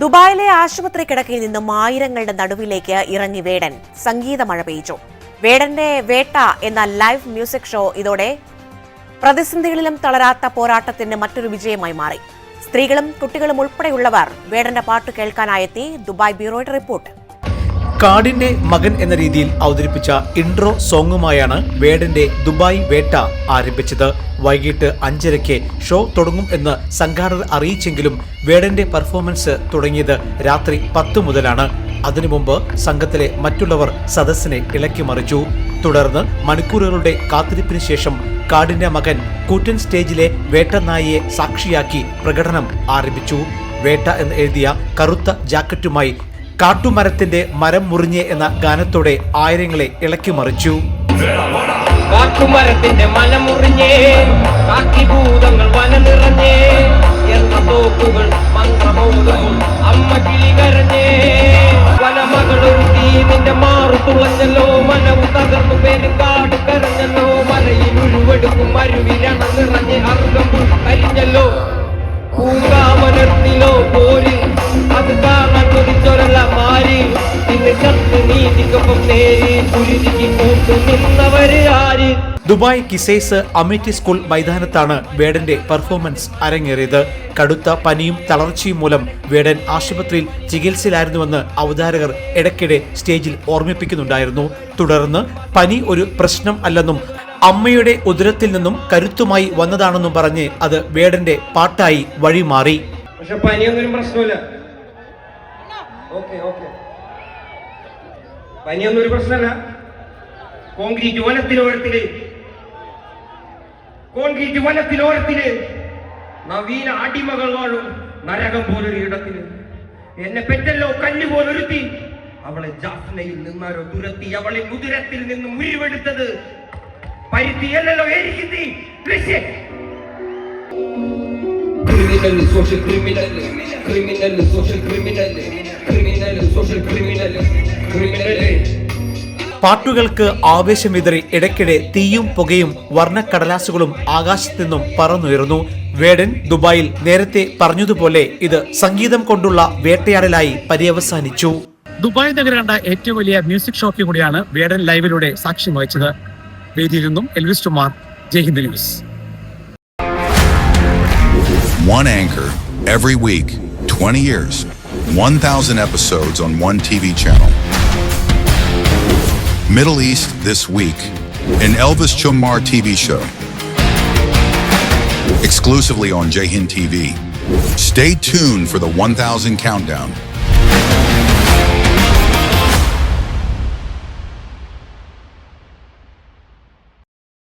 ദുബായിലെ ആശുപത്രി കിടക്കയിൽ നിന്നും ആയിരങ്ങളുടെ നടുവിലേക്ക് ഇറങ്ങി വേടൻ. സംഗീത മഴ പെയ്ച്ചു വേടന്റെ വേട്ട എന്ന ലൈവ് മ്യൂസിക് ഷോ ഇതോടെ പ്രതിസന്ധികളിലും തളരാത്ത പോരാട്ടത്തിന്റെ മറ്റൊരു വിജയമായി മാറി. സ്ത്രീകളും കുട്ടികളും ഉൾപ്പെടെയുള്ളവർ വേടന്റെ പാട്ട് കേൾക്കാനായെത്തി ദുബായ് ബ്യൂറോയുടെ റിപ്പോർട്ട്. കാടിന്റെ മകൻ എന്ന രീതിയിൽ അവതരിപ്പിച്ച ഇൻട്രോ സോങ്ങുമായാണ് വേടന്റെ ദുബായ് വേട്ട ആരംഭിച്ചത്. വൈകിട്ട് അഞ്ചരയ്ക്ക് ഷോ തുടങ്ങും എന്ന് സംഘാടകർ അറിയിച്ചെങ്കിലും വേടന്റെ പെർഫോമൻസ് തുടങ്ങിയത് രാത്രി പത്ത് മുതലാണ്. അതിനു മുമ്പ് സംഘത്തിലെ മറ്റുള്ളവർ സദസ്സിനെ ഇളക്കിമറിച്ചു തുടർന്ന് മണിക്കൂറുകളുടെ കാത്തിരിപ്പിന് ശേഷം കാടിന്റെ മകൻ കൂറ്റൻ സ്റ്റേജിലെ വേട്ടനായിയെ സാക്ഷിയാക്കി പ്രകടനം ആരംഭിച്ചു. വേട്ട എന്ന് എഴുതിയ കറുത്ത ജാക്കറ്റുമായി കാട്ടുമരത്തിന്റെ മരം മുറിഞ്ഞ് എന്ന ഗാനത്തോടെ ആയിരങ്ങളെ ഇളക്കിമറിച്ചു കാട്ടുമരത്തിന്റെ മലമുറിഞ്ഞേ കാക്കിഭൂതങ്ങൾ വന നിറഞ്ഞേ എന്ന തോക്കുകൾ മന്ത്രമോതുമ്പോൾ അമ്മ കിളി കരഞ്ഞേ. വനമകളൊരു തീനിന്റെ മാറു തുളഞ്ഞല്ലോ മനവും തകർന്നു പേരും കാട് കരഞ്ഞല്ലോ മലയിൽ ഉരുവെടുക്കും മരുവിരണ നിറഞ്ഞ് അർഗം കരിഞ്ഞല്ലോ പൂങ്കാമനത്തിലോ പോരി ദുബായ് കിസൈസ് അമിറ്റി സ്കൂൾ മൈതാനത്താണ് വേടന്റെ പെർഫോമൻസ് അരങ്ങേറിയത്. കടുത്ത പനിയും തളർച്ചയും മൂലം വേടൻ ആശുപത്രിയിൽ ചികിത്സയിലായിരുന്നുവെന്ന് അവതാരകർ ഇടയ്ക്കിടെ സ്റ്റേജിൽ ഓർമ്മിപ്പിക്കുന്നുണ്ടായിരുന്നു. തുടർന്ന് പനി ഒരു പ്രശ്നം അല്ലെന്നും അമ്മയുടെ ഉദരത്തിൽ നിന്നും കരുത്തുമായി വന്നതാണെന്നും പറഞ്ഞ് അത് വേടന്റെ പാട്ടായി വഴിമാറി. പക്ഷെ പനിയൊന്നും പ്രശ്നമില്ല ഓക്കെ ഓക്കെ. പനിയൊന്നും ഒരു പ്രശ്നമല്ല കോൺക്രീറ്റ് വനത്തിലോരത്തിൽ കോൺക്രീറ്റ് വനത്തിലോരത്തിൽ നവീന അടിമകൾ വാഴും നരകം പോലൊരു ഇടത്തിൽ. എന്നെ പെറ്റല്ലോ കല്ല് പോലൊരുത്തി. അവളെ ജാഫ്നയിൽ നിന്നാരോ തുരത്തി അവളെ കുതിരത്തിൽ നിന്ന് മുരിവെടുത്തത് പരുത്തിയല്ലോ എരിക്കുത്തി criminal social criminal criminal social criminal criminal social criminal. പാട്ടുകൾക്ക് ആവേശം വിതറി ഇടയ്ക്കിടെ തീയും പുകയും വർണക്കടലാസുകളും ആകാശത്തു നിന്നും പറന്നുയർന്നു വേടൻ ദുബായിൽ നേരത്തെ പറഞ്ഞതുപോലെ ഇത് സംഗീതം കൊണ്ടുള്ള വേട്ടയാടലായി പര്യവസാനിച്ചു. ദുബായ് നഗരണ്ട കണ്ട ഏറ്റവും വലിയ മ്യൂസിക് ഷോയ്ക്ക് കൂടിയാണ് വേടൻ ലൈവിലൂടെ സാക്ഷ്യം വഹിച്ചത്. വേദിയിൽ നിന്നും Elvis Kumar Jaihind news. One anchor every week, 20 years, 1,000 episodes on one TV channel. Middle East This Week, an Elvis Chumar TV show. Exclusively on Jahin TV. Stay tuned for the 1,000 countdown.